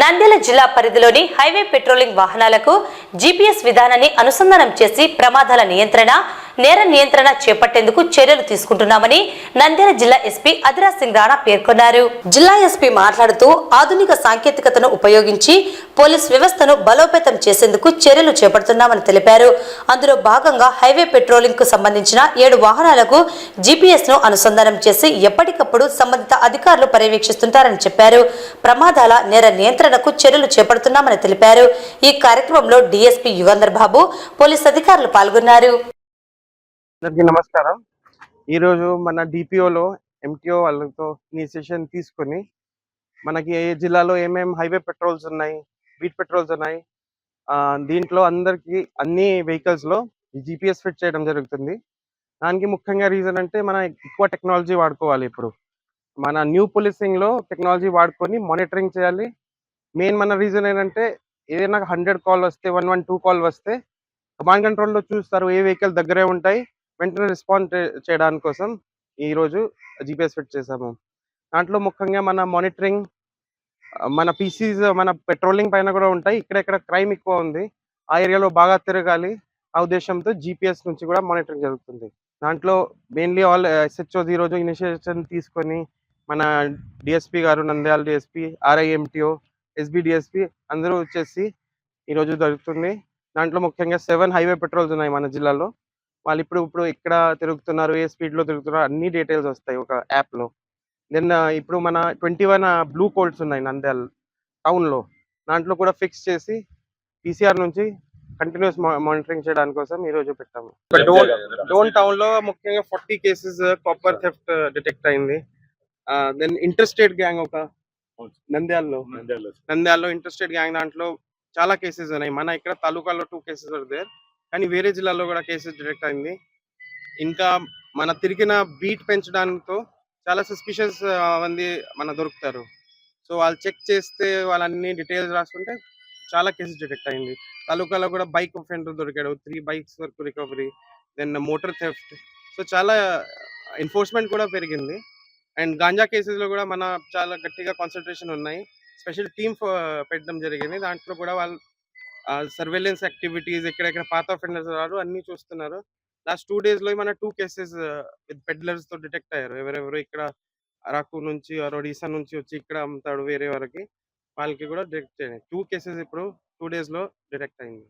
నంద్యాల జిల్లా పరిధిలోని highway patrolling వాహనాలకు జీపీఎస్ విధానాన్ని అనుసంధానం చేసి ప్రమాదాల నియంత్రణ నేర నియంత్రణ చేపట్టేందుకు చర్యలు తీసుకుంటున్నామని నంద్యాల జిల్లా ఎస్పీ అదిరా సింగ్ రాణా పేర్కొన్నారు. జిల్లా ఎస్పీ మాట్లాడుతూ ఆధునిక సాంకేతికతను ఉపయోగించి పోలీస్ వ్యవస్థను బలోపేతం చేసేందుకు చర్యలు చేపడుతున్నామని తెలిపారు. అందులో భాగంగా హైవే పెట్రోలింగ్కు సంబంధించిన ఏడు వాహనాలకు జీపీఎస్ను అనుసంధానం చేసి ఎప్పటికప్పుడు సంబంధిత అధికారులు పర్యవేక్షిస్తుంటారని చెప్పారు. ప్రమాదాల నేర నియంత్రణకు చర్యలు చేపడుతున్నామని తెలిపారు. ఈ కార్యక్రమంలో డీఎస్పీ యుగంధర్ బాబు పోలీస్ అధికారులు పాల్గొన్నారు. అందరికీ నమస్కారం. ఈరోజు మన డిపిఓలో ఎంటీఓ వాళ్ళతో ఇనిషియేషన్ తీసుకొని మనకి ఏ జిల్లాలో ఏమేమి హైవే పెట్రోల్స్ ఉన్నాయి బీట్ పెట్రోల్స్ ఉన్నాయి ఆ, దీంట్లో అందరికీ అన్ని వెహికల్స్లో జీపీఎస్ ఫిట్ చేయడం జరుగుతుంది. దానికి ముఖ్యంగా రీజన్ అంటే మనం ఎక్కువ టెక్నాలజీ వాడుకోవాలి ఇప్పుడు. మన న్యూ పోలీసింగ్లో టెక్నాలజీ వాడుకొని మానిటరింగ్ చేయాలి. మెయిన్ మన రీజన్ ఏంటంటే ఏదైనా హండ్రెడ్ కాల్ వస్తే వన్ వన్ టూ కాల్ వస్తే కమాండ్ కంట్రోల్లో చూస్తారు ఏ వెహికల్ దగ్గరే ఉంటాయి వెంటనే రెస్పాండ్ చేయడానికి కోసం ఈరోజు జీపీఎస్ ఫిట్ చేసాము దాంట్లో ముఖ్యంగా మన మానిటరింగ్ మన పీసీస్ మన పెట్రోలింగ్ పైన కూడా ఉంటాయి. ఇక్కడెక్కడ క్రైమ్ ఎక్కువ ఉంది ఆ ఏరియాలో బాగా తిరగాలి ఆ ఉద్దేశంతో జీపీఎస్ నుంచి కూడా మానిటరింగ్ జరుగుతుంది. దాంట్లో మెయిన్లీ ఆల్ ఎస్హెచ్ఓ ఈరోజు ఇనిషియేషన్ తీసుకొని మన డిఎస్పి గారు Nandyal DSP RI MTO SB DSP అందరూ వచ్చేసి ఈరోజు జరుగుతుంది. దాంట్లో ముఖ్యంగా సెవెన్ హైవే పెట్రోల్స్ ఉన్నాయి మన జిల్లాలో. వాళ్ళు ఇప్పుడు ఇప్పుడు ఎక్కడ తిరుగుతున్నారు ఏ స్పీడ్లో తిరుగుతున్నారు అన్ని డీటెయిల్స్ వస్తాయి ఒక యాప్లో దెన్ ఇప్పుడు మన ట్వంటీ వన్ బ్లూ కోల్డ్స్ ఉన్నాయి నంద్యాల టౌన్లో దాంట్లో కూడా ఫిక్స్ చేసి పీసీఆర్ నుంచి కంటిన్యూస్ మానిటరింగ్ చేయడానికి కోసం ఈ రోజు పెట్టాము. డోన్ డోన్ టౌన్లో ముఖ్యంగా forty cases copper theft detect అయింది. దెన్ ఇంటర్స్టేట్ గ్యాంగ్ ఒక నంద్యాలలో. నంద్యాలలో. ఇంటర్స్టేట్ గ్యాంగ్ దాంట్లో చాలా కేసెస్ ఉన్నాయి. మన ఇక్కడ తాలూకాలో టూ కేసెస్ దేర్. కానీ వేరే జిల్లాలో కూడా కేసెస్ డిటెక్ట్ అయింది. ఇంకా మన తిరిగిన బీట్ పెంచడంతో చాలా సస్పిషియస్ మంది మన దొరుకుతారు. సో వాళ్ళు చెక్ చేస్తే వాళ్ళన్ని డీటెయిల్స్ రాసుకుంటే చాలా కేసెస్ డిటెక్ట్ అయింది. తాలూకాలో కూడా బైక్ ఫెండర్ దొరికాడు. త్రీ బైక్స్ వరకు recovery then motor theft so చాలా ఎన్ఫోర్స్మెంట్ కూడా పెరిగింది. అండ్ గాంజా కేసెస్లో కూడా మన చాలా గట్టిగా కాన్సన్ట్రేషన్ ఉన్నాయి. స్పెషల్ టీమ్ పెట్టడం జరిగింది. దాంట్లో కూడా వాళ్ళు సర్వేలెన్స్ యాక్టివిటీస్ ఎక్కడెక్కడ పాత అఫెండర్స్ ఉన్నారు అన్ని చూస్తున్నారు. లాస్ట్ టూ డేస్లో మన టూ కేసెస్ విత్ పెడ్లర్స్తో డిటెక్ట్ అయ్యారు. ఎవరెవరు ఇక్కడ అరకు నుంచి ఒడిశా నుంచి వచ్చి ఇక్కడ అమ్ముతాడు వేరే వారికి వాళ్ళకి కూడా డిటెక్ట్ అయ్యాయి టూ కేసెస్ ఇప్పుడు టూ డేస్లో డిటెక్ట్ అయింది.